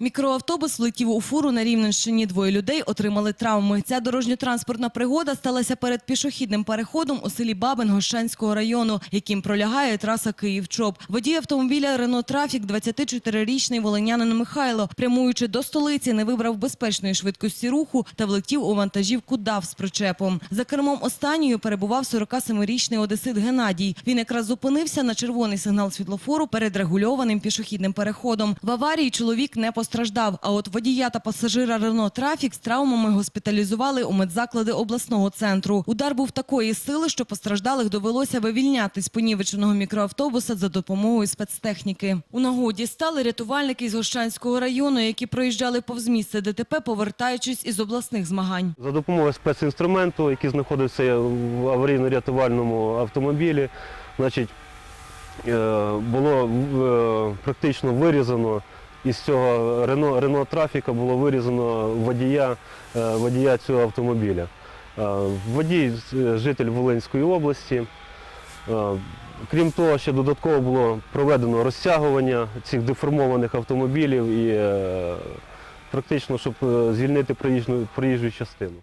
Мікроавтобус влетів у фуру на Рівненщині. Двоє людей отримали травми. Ця дорожньо-транспортна пригода сталася перед пішохідним переходом у селі Бабин Гощанського району, яким пролягає траса Київ-Чоп. Водій автомобіля Рено Трафік, 24-річний волинянин Михайло, прямуючи до столиці, не вибрав безпечної швидкості руху та влетів у вантажівку ДАВ з причепом. За кермом останньою перебував 47-річний одесит Геннадій. Він якраз зупинився на червоний сигнал світлофору перед регульованим пішохідним переходом. В аварії чоловік не постраждав. А от водія та пасажира Рено Трафік з травмами госпіталізували у медзаклади обласного центру. Удар був такої сили, що постраждалих довелося вивільняти з понівеченого мікроавтобуса за допомогою спецтехніки. У нагоді стали рятувальники з Гощанського району, які проїжджали повз місце ДТП, повертаючись із обласних змагань. За допомогою спецінструменту, який знаходився в аварійно-рятувальному автомобілі, значить, е, було е, практично вирізано із цього Рено, Рено трафіка було вирізано водія, е, водія цього автомобіля. Е, Водій е, житель Волинської області. Крім того, ще додатково було проведено розтягування цих деформованих автомобілів і практично, щоб звільнити проїжджу, проїжджу частину.